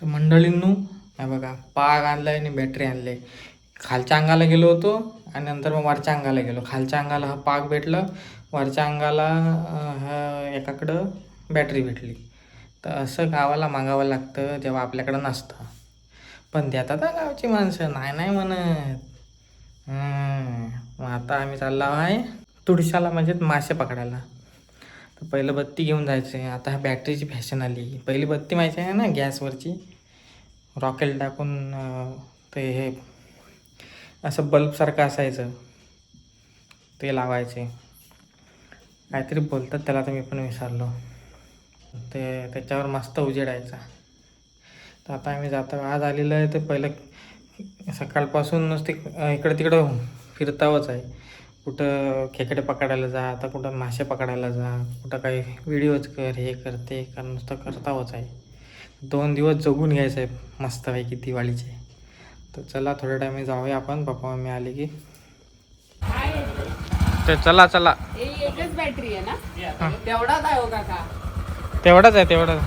तर मंडळींनो नाही बघा पाग आणलाय आणि बॅटरी आणले खालच्या अंगाला गेलो होतो आणि नंतर मग वरच्या अंगाला गेलो. खालच्या अंगाला हा पाग भेटलं. वरच्या अंगाला हा एकाकडं बॅटरी भेटली. तर असं गावाला मागावं लागतं जेव्हा आपल्याकडं नसतं. पण देतात गावची माणसं नाही नाही म्हणत. मग आता आम्ही चाललो आहे तुळशाला म्हणजे मासे पकडायला. तर पहिलं बत्ती घेऊन जायचे. आता ह्या बॅटरीची फॅशन आली. पहिली बत्ती माहिती आहे ना गॅसवरची? रॉकेल टाकून ते हे असं बल्बसारखं असायचं. ते लावायचे. काहीतरी बोलतात त्याला तर मी पण विसरलो. ते त्याच्यावर मस्त उजेडायचा. तर आता आम्ही जातो. आज आलेलं आहे तर पहिलं सकाळपासून नुसते इकडं तिकडं फिरतावच आहे. कुठं खेकडे पकडायला जा आता कुठं मासे पकडायला जा कुठं काही व्हिडिओज कर हे कर ते कर नुसतं करतावच आहे. दोन दिवस जगून घ्यायचं आहे मस्तपैकी दिवाळीचे. तर चला थोड्या टायमी जाऊया आपण. पप्पा मम्मी आले की. तर चला चला. हे एकच बॅटरी आहे ना? तेवढाच आहे हो तेवढाच आहे तेवढाच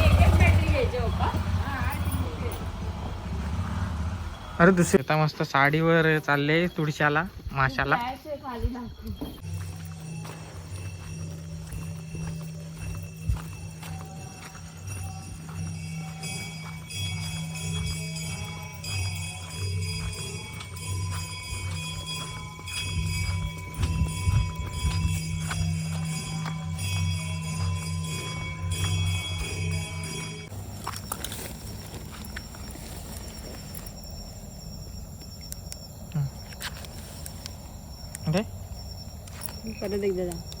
एकच बॅटरी घ्यायची हो का अरे दुसरी आता मस्त साडीवर चालले तुळशाला माशाला. परत एकदा जा.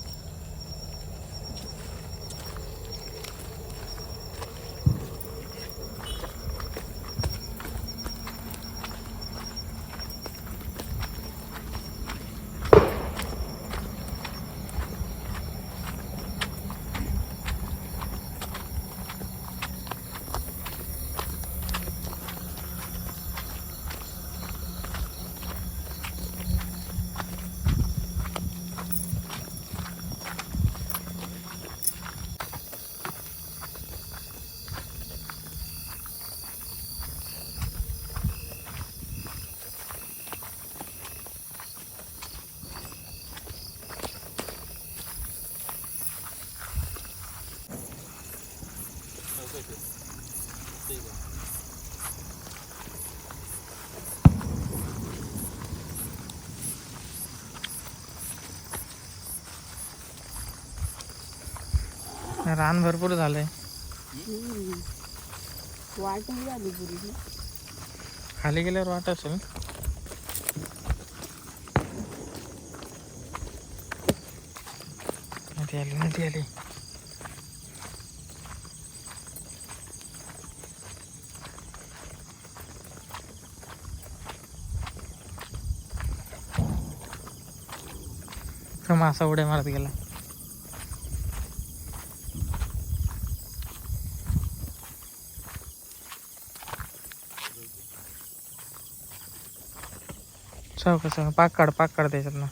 रान भरपूर झालंय. पुरी. ना खाली गेल्यावर वाट असेल. नदी आली नदी आली. मासा उड्या मारत गेला. સાવ કસા પાકડ પાકડ દે સપના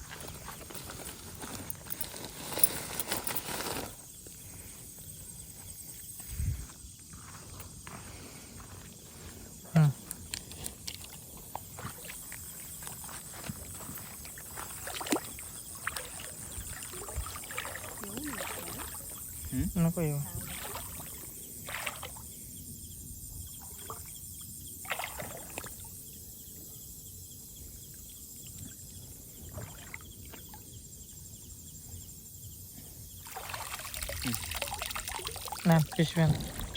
नाही पिशव्या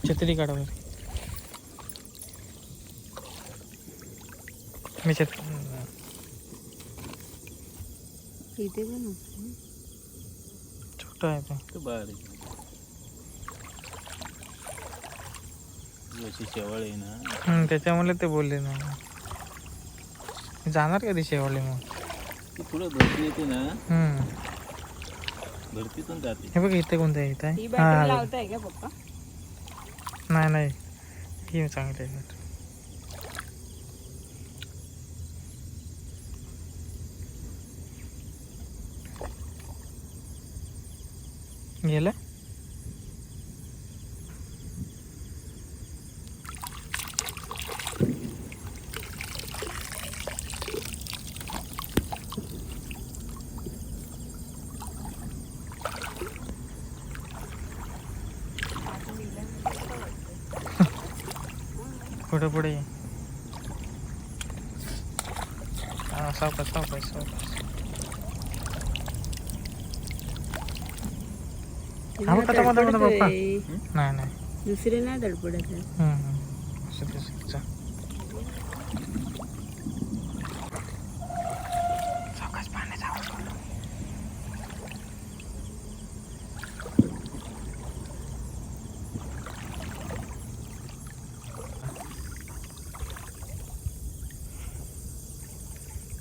छत्री काढा बरं. मी छत इथे पण छोटं आहे ते. शेवाळ आहे ना. हम्म, त्याच्यामुळे ते बोलले ना. जाणार कधी शेवले मग? ती पुढं भरती येते ना. हम्म. भरतीतून जाते हे बघ इथे कोणतं आहे इथे ही आहे? बॅटरी हा लावताय का पप्पा नाही नाही ही चांगली आहे battery. गेलं पुढे पुढे. हा सावकाश सावकाश सावकाश हा बघ. नाही नाही दुसरे नाही धडपडत आहे. हम्म. असं ते असं. चल. सावकाश पाण्याचा आवाज करू नको.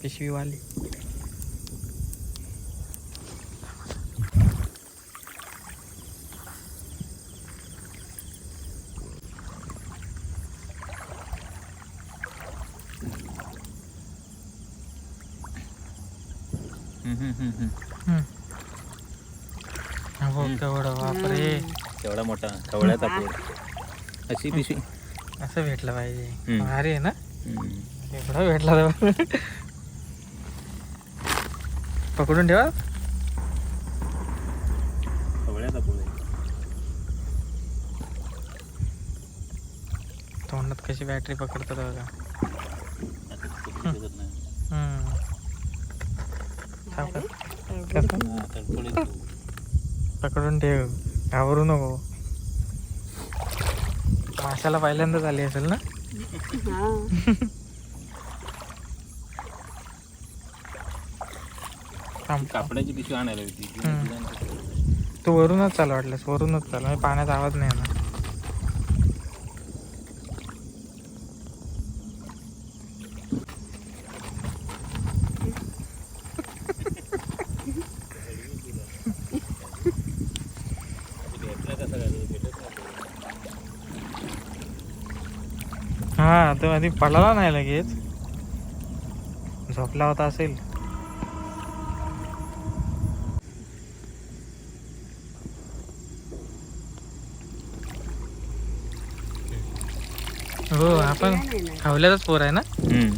पिशवी वाली हम्म, हम्म, हम्म, हम्म. हम्म. हो केवढं बापरे केवढा मोठा कवळ्याचा पोड अशी पिशवी असं भेटलं पाहिजे. भारी आहे ना. एवढा भेटला पकडून ठेवा. तोंडात कशी बॅटरी पकडतात बघा? हा. पकडून ठेव. घाबरू नको. माशाला पहिल्यांदाच आली असेल ना? थांब. कापडाची पिशवी आणायला होती. ती वरूनच चाल वाटलंस वरूनच चाल. म्हणजे पाण्याचा आवाज नाही येणार. तो. हा तो आधी पडला नाही लगेच. झोपला होता असेल. हो आपण. खावल्याचाच पोर आहे ना. हम्म.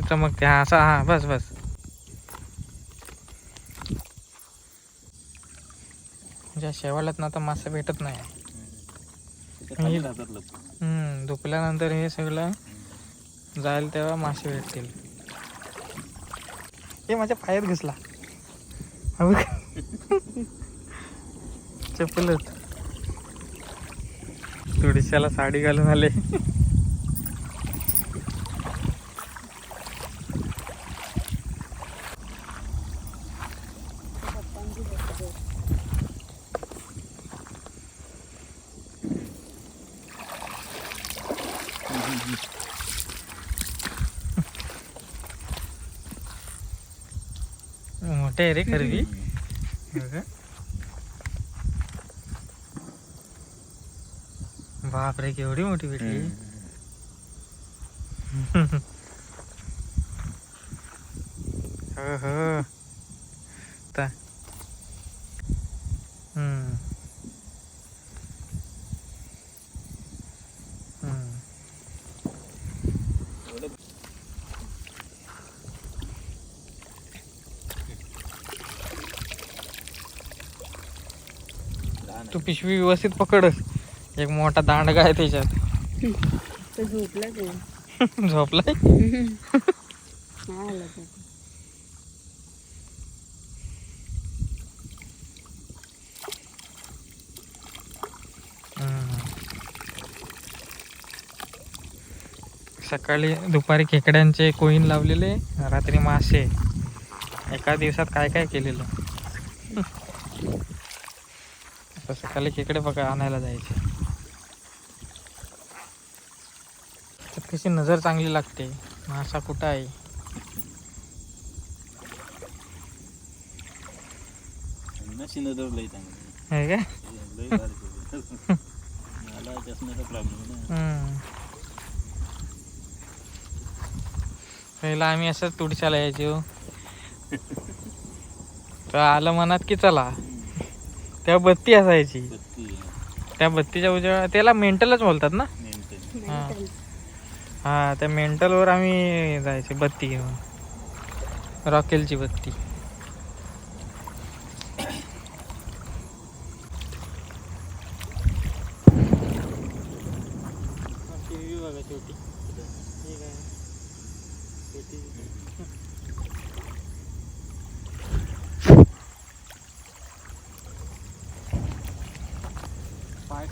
चमकते. हा असा हा बस बस. ज्या शेवाळ्यात ना आता मासे भेटत नाही. हम्म, दुपल्यानंतर हे सगळं जाईल तेव्हा मासे भेटतील. हे माझ्या पायात घुसला. चप्पलच. थोडीशाला साडी घालून आले. मोठे आहे रे खरबी बघा. बापरे केवढी मोठी भेटली हो हो तू पिशवी व्यवस्थित पकड. एक मोठा दांडगा आहे त्याच्यात. झोपलाय? सकाळी दुपारी खेकड्यांचे कोईन लावलेले रात्री मासे. एका दिवसात काय काय केलेलं? आता सकाळी खेकडे बघा आणायला जायचे. कशी नजर चांगली लागते. मासा कुठं आहे. पहिला आम्ही असंच तुडशाला यायचो. तर आलं मनात की चला. तेव्हा बत्ती असायची. बत्ती. त्या बत्तीच्या उजेडा त्याला मेंटलच बोलतात ना? मेंटेन हा. हा त्या मेंटलवर आम्ही जायचे बत्ती घेऊन. रॉकेलची बत्ती बघा छोटी ठीक आहे छोटी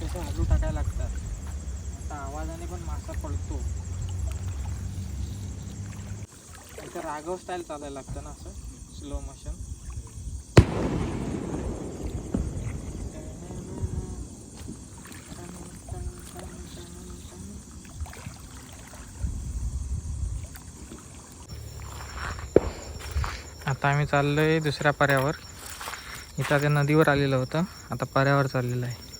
पाय कसे टाकायला लागतात? आता आवाजाने पण मासा पडतो इथं राघव स्टाईल चालायला लागतं ना असं? स्लो मोशन आता आम्ही चाललोय दुसऱ्या पर्यावर इथं त्या नदीवर आलेलं होतं. आता पर्यावर चाललेलं आहे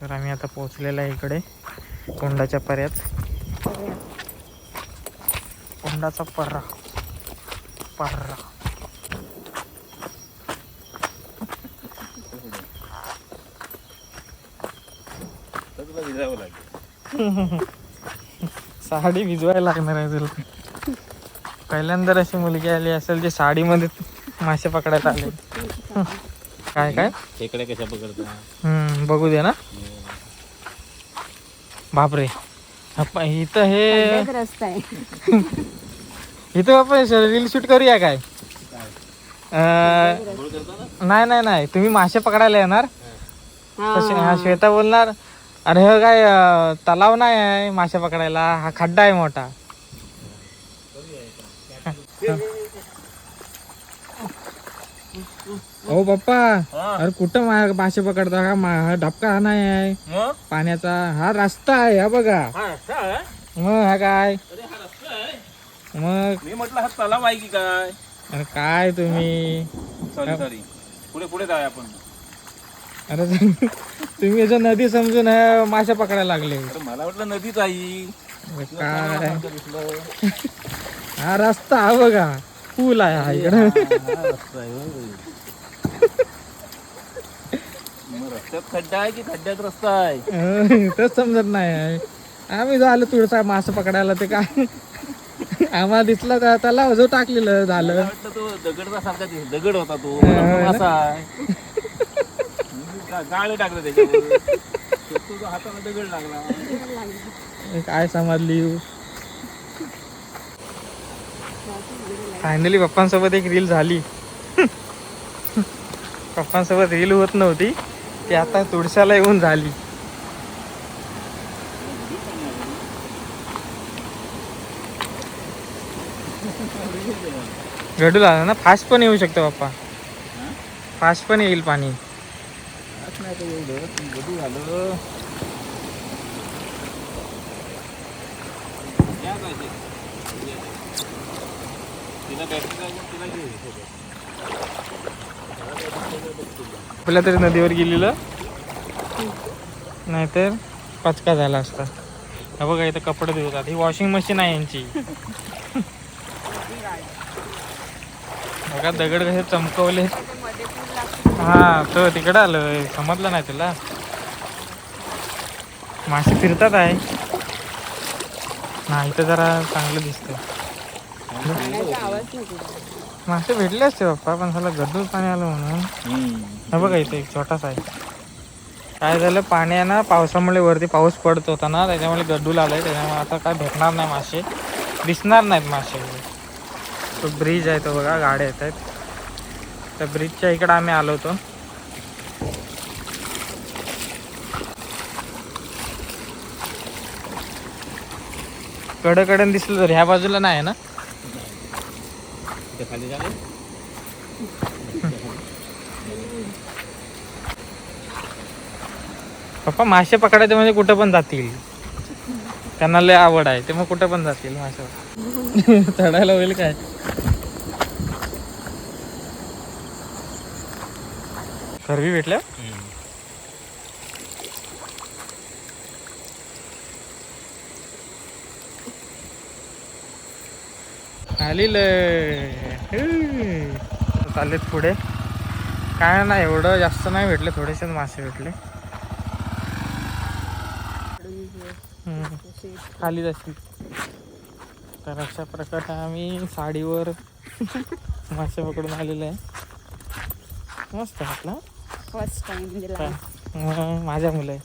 तर पोहोचलेलो आहे इकडे. कोंडाच्या पर्यात. कोंडाचा पर्रा. पर्रा. साडी भिजवायला लागणार आहे तुला. पहिल्यांदा अशी मुलगी आली असेल जी साडीमध्ये मासे पकडायला आले. काय काय? खेकडे कशा पकडता? हम्म, बघू दे ना. बापरे. अप्पा, इथं हे रस्ता आहे. इथं आपण रील शूट करूया काय? अं, नाही नाही नाही. तुम्ही मासे पकडायला येणार. तर हा श्वेता बोलणार. अरे हे काय अं, तलाव नाही आहे मासे पकडायला. हा खड्डा आहे मोठा. ओ पप्पा अरे कुठं मा- मासे पकडता? का मा- हा डबका हा नाही आहे. मग? पाण्याचा हा रस्ता आहे हा बघा. मग हा काय? मग? मी म्हटलं हा तलाव आहे की काय? अरे काय तुम्ही? सॉरी सॉरी पुढे पुढे जाऊया आपण. अरे तुम्ही असं नदी समजून हे मासे पकडायला लागले. अरे मला वाटलं नदीच आहे. अरे काय? दिसलं हा रस्ता हा बघा. पूल आहे हा इकडे. हा, रस्ता आहे होय. खड्डा आहे की खड्ड्यात रस्ता आहे तेच समजत नाही आहे. आम्ही झालं तुळसा मासे पकडायला ते काय? आम्हाला दिसलं का त्याला जो टाकलेलं मला झालं वाटलं तो दगडचा सारखा दिस- दगड होता तो. मला वाटलं ना? मासा आहे. गा- गाळे टाकलं त्याच्यावर तो हाताला दगड लागला. काय समजली? फायनली पप्पांसोबत एक रील झाली. पप्पांसोबत रील होत नव्हती. की आता तुळशाला येऊन झाली गडू लागला ना फास्ट पण येऊ शकतो पप्पा फास्ट पण येईल पाणी आज नाही पाहिजे. तिला बॅटरी लागून तिला घे कुठल्या आपल्या तरी नदीवर गेलेलं? नाहीतर पचका झाला असता. हा बघा इथं कपडे धुतात. ही वॉशिंग मशीन आहे यांची. बघा दगड कसे चमकवले. हा तो तिकडं आलं. समजलं नाही तुला? मासे फिरतात आहे. नाही इथं जरा चांगलं दिसतं मासे भेटले असते बाप्पा पण त्याला गड्डूळ पाणी आलं म्हणून. हा बघा इथे एक छोटासा आहे. काय झालं पाणी आहे ना पावसामुळे वरती पाऊस पडत होता ना त्याच्यामुळे गड्डूल आलाय. त्याच्यामुळे आता काय भेटणार नाही मासे. दिसणार नाहीत मासे तो ब्रिज आहे तो बघा गाड्या येत आहेत. त्या ब्रिजच्या इकडे आम्ही आलो होतो. कडकडन दिसलं तर ह्या बाजूला नाही आहे ना? ते खाली झाले पप्पा मासे पकडायचे म्हणजे कुठं पण जातील. त्यांना लय आवड आहे. ते मग कुठं पण जातील मासे. चढायला होईल काय? करवी भेटल्या? आली चाललेत पुढे. काय नाही एवढं जास्त नाही भेटले थोडेसेच मासे भेटले. खाली जाशील. तर अशा प्रकारे आम्ही साडीवर मासे पकडून आलेले आहे. मस्त वाटलं फर्स्ट टाइम माझ्या मुलं आहे.